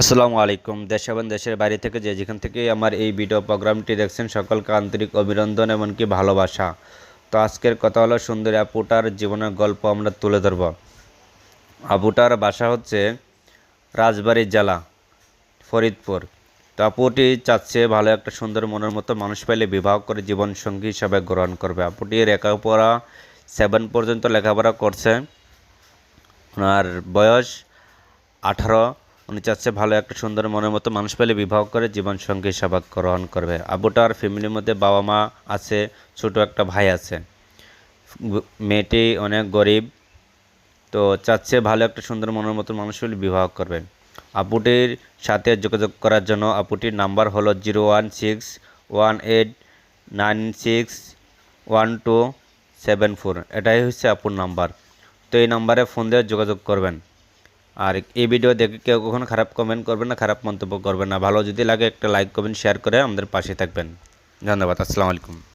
আসসালামু আলাইকুম। দেশ এবং দেশের বাইরে থেকে যে যেখান থেকে আমার এই ভিডিও প্রোগ্রামটি দেখছেন, সকলকে আন্তরিক অভিনন্দন এমনকি ভালোবাসা। তো আজকের কথা হলো সুন্দরী আপুটার জীবনের গল্প আমরা তুলে ধরব। আপুটার বাসা হচ্ছে রাজবাড়ী জেলা, ফরিদপুর। তো আপুটি চাচ্ছে ভালো একটা সুন্দর মনের মতো মানুষ পাইলে বিবাহ করে জীবনসঙ্গী হিসাবে গ্রহণ করবে। আপুটি লেখাপড়া সেভেন পর্যন্ত লেখাপড়া করছে। ওনার বয়স আঠারো। উনি চাচ্ছে ভালো একটা সুন্দর মনের মতো মানুষ পেলে বিবাহ করে, জীবনসঙ্গী হিসাবে গ্রহণ করবে। আবুটার ফ্যামিলির মধ্যে বাবা মা আছে, ছোট একটা ভাই আছে। মেয়েটি অনেক গরিব, তো চাচ্ছে ভালো একটা সুন্দর মনের মতো মানুষ পেলে বিবাহ করবে। আপুটির সাথে যোগাযোগ করার জন্য আপুটির নাম্বার হলো zero one six one eight nine six one two seven four. এটাই হচ্ছে আপুর নাম্বার। তো এই নাম্বারে ফোন দিয়ে যোগাযোগ করবেন। আর এই ভিডিও দেখে কেউ কখনো খারাপ কমেন্ট করবেন না, খারাপ মন্তব্য করবেন না। ভালো যদি লাগে একটা লাইক করবেন শেয়ার করে আমাদের পাশে থাকবেন। ধন্যবাদ, আসসালামু আলাইকুম।